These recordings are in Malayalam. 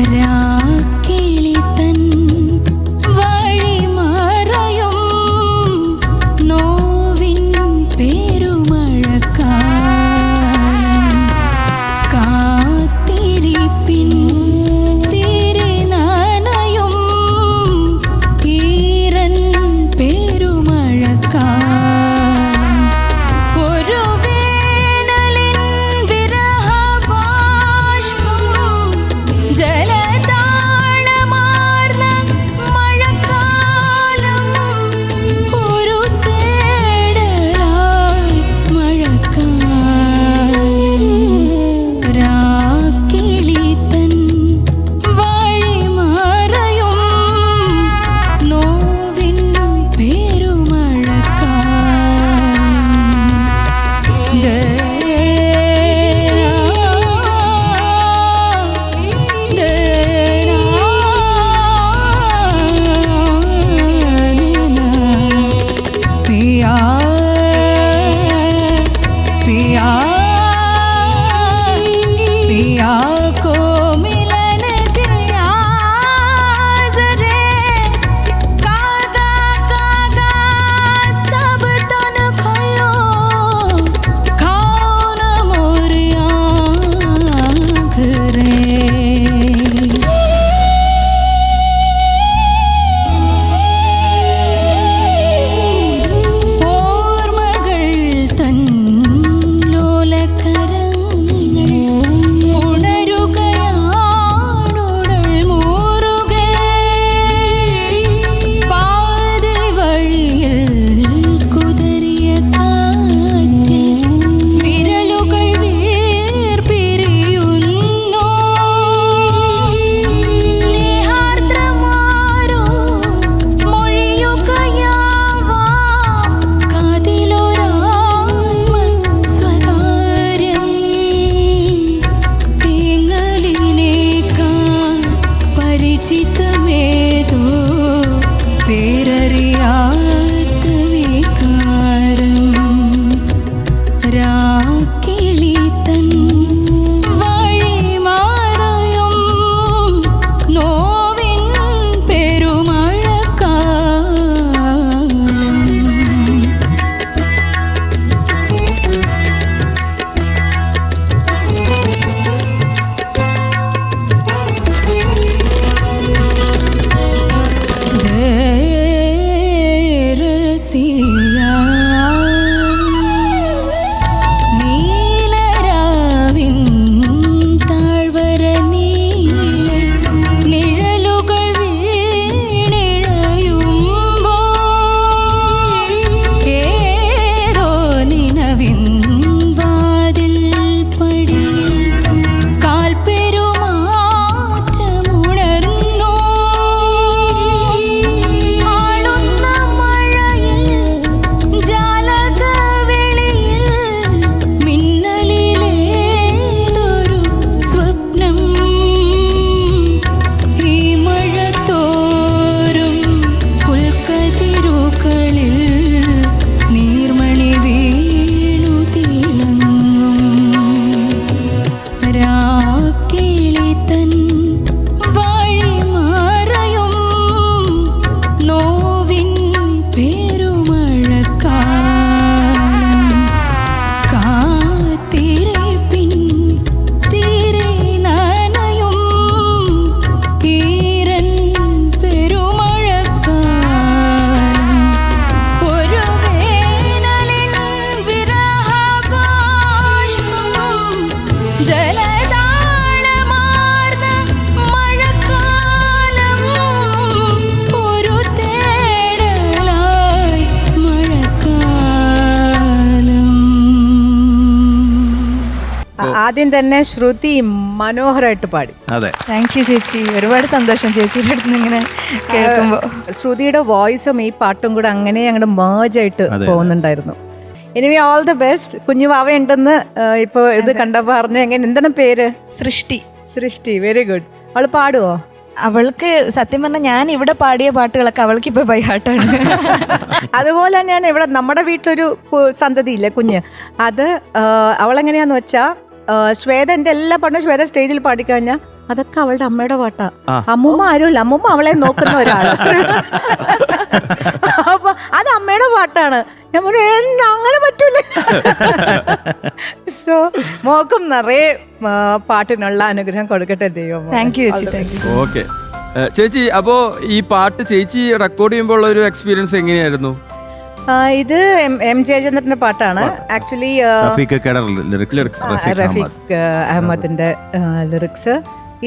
राम ആദ്യം തന്നെ ശ്രുതി മനോഹരമായിട്ട് പാടി. അതെ. താങ്ക് യു ചേച്ചി. ഒരുപാട് സന്തോഷം ചേച്ചിയുടെ അടുത്ത് നിന്ന് ഇങ്ങനെ കേൾക്കുമ്പോൾ ശ്രുതിയുടെ വോയിസും ഈ പാട്ടും കൂടെ അങ്ങനെ അങ്ങോട്ട് മേജായിട്ട്. പോകുന്നുണ്ടായിരുന്നു. എനിവേ ഓൾ ദി ബെസ്റ്റ് കുഞ്ഞു വാവ ഉണ്ടെന്ന് ഇപ്പൊ ഇത് കണ്ടപ്പോ പറഞ്ഞു. എങ്ങനെ എന്താണ് പേര്? സൃഷ്ടി. സൃഷ്ടി. വെരി ഗുഡ് അവൾ പാടുവോ? അവൾക്ക് സത്യം പറഞ്ഞാൽ ഞാൻ ഇവിടെ പാടിയ പാട്ടുകളൊക്കെ അവൾക്ക് ഇപ്പൊ ബൈഹാട്ടാണ് അതുപോലെ തന്നെയാണ് ഇവിടെ നമ്മുടെ വീട്ടിലൊരു സന്തതി ഇല്ലേ കുഞ്ഞ്? അത് അവൾ അവളെങ്ങനെയാന്ന് വെച്ചാ ശ്വേതന്റെ ശ്വേത എന്റെ എല്ലാ പാട്ടും ശ്വേത സ്റ്റേജിൽ പാടിക്കഴിഞ്ഞാൽ അതൊക്കെ അവളുടെ അമ്മയുടെ പാട്ടാ. അമ്മൂമ്മ ആരുമില്ല. അമ്മൂമ്മ അവളെ നോക്കുന്ന ഒരാൾ പാട്ടാണ് ഞാൻ പറഞ്ഞു "ഏ, അങ്ങനെ പറ്റൂല. സോ മോക്കും നിറയെ ആ, പാട്ടിനുള്ള അനുഗ്രഹം കൊടുക്കട്ടെ ദൈവം താങ്ക് യു ചേച്ചി. താങ്ക് യു ഓക്കെ ചേച്ചി അപ്പോ ഈ പാട്ട് ചേച്ചി റെക്കോർഡ് ചെയ്യുമ്പോൾ ഉള്ള ഒരു എക്സ്പീരിയൻസ് എങ്ങനെയായിരുന്നു? ആ, ഇത് എം- എം ജയചന്ദ്രന്റെ പാട്ടാണ്. Actually lyrics. റഫീഖ് അഹമ്മദിന്റെ ലിറിക്സ്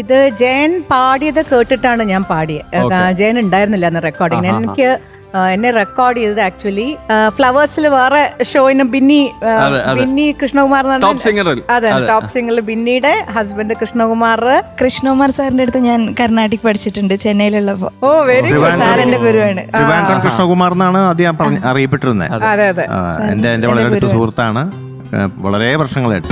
ഇത് ജയൻ പാടിയത് കേട്ടിട്ടാണ് ഞാൻ പാടിയത്. ജയൻ ഉണ്ടായിരുന്നില്ല അന്ന് റെക്കോർഡിങ് എനിക്ക് എന്നെ റെക്കോർഡ് ചെയ്തത് ആക്ച്വലി ഫ്ലവേഴ്സിൽ വേറെ ഷോയിന് ബിന്നി. ബിന്നി കൃഷ്ണകുമാർ എന്ന് അതെ ടോപ് ടോപ്പ് സിംഗറിൽ ബിന്നിയുടെ ഹസ്ബൻഡ് കൃഷ്ണകുമാർ. കൃഷ്ണകുമാർ സാറിന്റെ അടുത്ത് ഞാൻ കർണാട്ടിക് പഠിച്ചിട്ടുണ്ട് ചെന്നൈയിലുള്ള ഓ വെരി ഗുഡ് സാറിന്റെ ഗുരുവാണ്. കൃഷ്ണകുമാർ എന്നാണ് ആദ്യം അറിയപ്പെട്ടിരുന്നത് അതെ. അതെ എന്റെ വളരെ അടുത്ത സുഹൃത്താണ്. വളരെ വർഷങ്ങളായിട്ട്.